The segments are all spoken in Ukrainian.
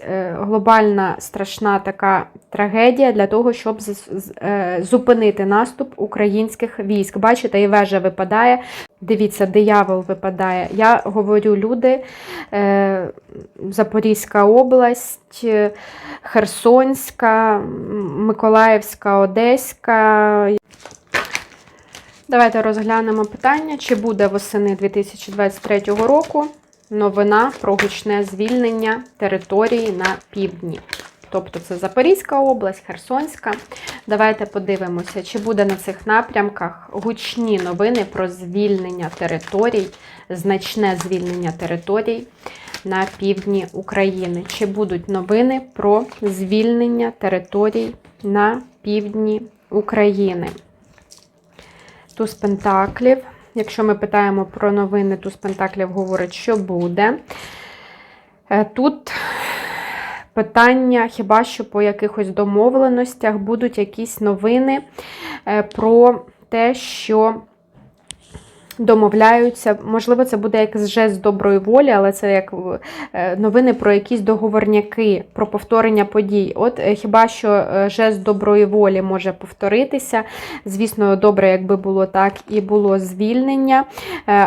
е, глобальна страшна така трагедія для того, щоб е, зупинити наступ українських військ. Бачите, і вежа випадає. Дивіться, диявол випадає. Я говорю люди, е, Запорізька область, Херсонська, Миколаївська, Одеська. Давайте розглянемо питання, чи буде восени 2023 року новина про гучне звільнення території на півдні. Тобто це Запорізька область, Херсонська. Давайте подивимося, чи буде на цих напрямках гучні новини про звільнення територій, значне звільнення територій на півдні України. Чи будуть новини про звільнення територій на півдні України? Туз Пентаклів. Якщо ми питаємо про новини, Туз Пентаклів говорить, що буде. Е, Тут питання хіба що по якихось домовленостях будуть якісь новини е, про те, що домовляються. Можливо, це буде як жест доброї волі, але це як е, новини про якісь договорняки, про повторення подій. От е, хіба що е, жест доброї волі може повторитися. Звісно, добре, якби було так і було звільнення.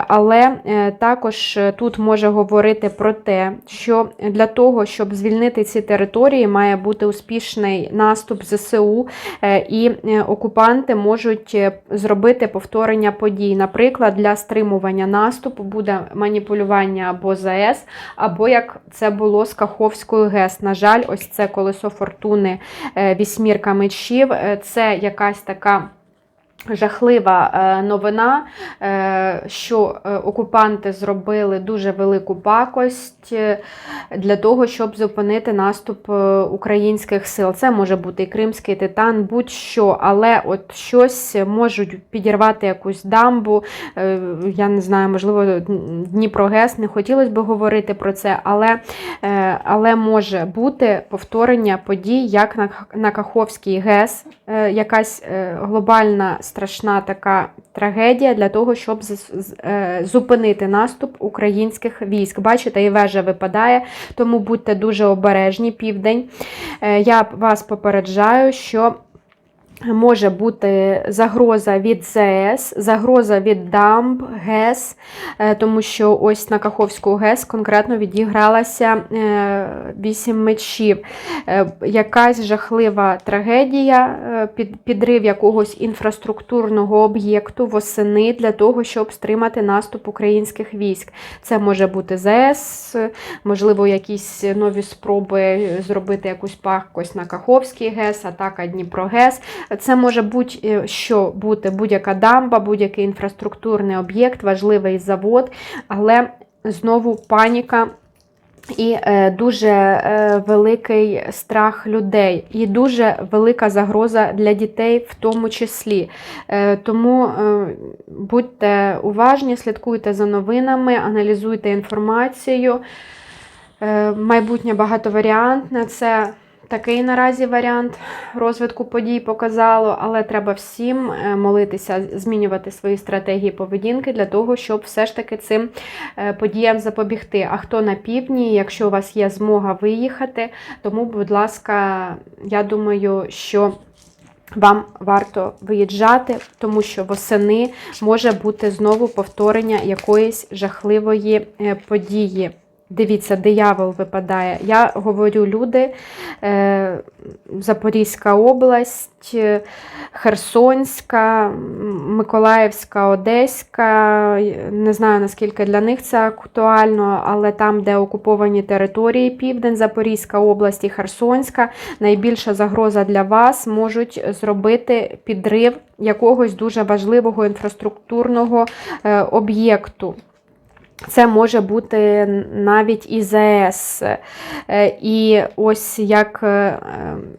Але також тут може говорити про те, що для того, щоб звільнити ці території, має бути успішний наступ ЗСУ, і окупанти можуть зробити повторення подій. Наприклад, для стримування наступу буде маніпулювання або ЗС, або як це було з Каховською ГЕС. На жаль, ось це колесо фортуни е, вісьмірка мечів. Е, Це якась така. Жахлива е, новина, е, що е, окупанти зробили дуже велику пакость для того, щоб зупинити наступ українських сил. Це може бути і Кримський титан, будь-що, але от щось можуть підірвати якусь дамбу. Я не знаю, можливо, Дніпрогес. Не хотілося б говорити про це, але, але може бути повторення подій, як на, Каховській ГЕС, якась глобальна страшна така трагедія для того, щоб е, зупинити наступ українських військ. Бачите, і вежа випадає, тому будьте дуже обережні. Південь. Е, Я вас попереджаю, що. Може бути загроза від ЗС, загроза від дамб, ГЕС, е, тому що ось на Каховську ГЕС конкретно відігралася е, вісім мечів. Е, Якась жахлива трагедія, підрив якогось інфраструктурного об'єкту восени для того, щоб стримати наступ українських військ. Це може бути ЗС, можливо, якісь нові спроби зробити якусь пакость на Каховській ГЕС, атака Дніпрогес. Це може будь-що бути будь-яка дамба, будь-який інфраструктурний об'єкт, важливий завод, але знову паніка. І е, дуже е, великий страх людей, і дуже велика загроза для дітей, в тому числі. Е, тому е, будьте уважні, слідкуйте за новинами, аналізуйте інформацію. Е, майбутнє багатоваріантне. Це такий наразі варіант розвитку подій показало, але треба всім е, молитися, змінювати свої стратегії поведінки для того, щоб все ж таки цим е, подіям запобігти. А хто на півдні, якщо у вас є змога виїхати, тому, будь ласка, я думаю, що. Вам варто виїжджати, тому що восени може бути знову повторення якоїсь жахливої е, події. Дивіться, диявол випадає. Я говорю люди, е, Запорізька область, е, Херсонська, Миколаївська, Одеська. Не знаю, наскільки для них це актуально, але там, де окуповані території, Південь, Запорізька область і Херсонська, найбільша загроза для вас можуть зробити підрив якогось дуже важливого інфраструктурного е, об'єкту. Це може бути навіть і ЗС. Е, І ось як е,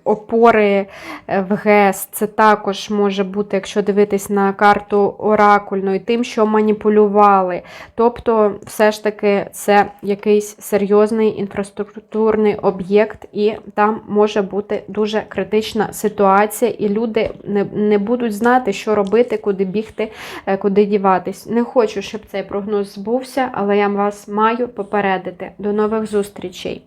опори е, в ГЕС, це також може бути, якщо дивитись на карту оракульну, і тим, що маніпулювали. Тобто, все ж таки, це якийсь серйозний інфраструктурний об'єкт, і там може бути дуже критична ситуація, і люди не, не будуть знати, що робити, куди бігти, куди діватись. Не хочу, щоб цей прогноз збувся, але я вас маю попередити. До нових зустрічей!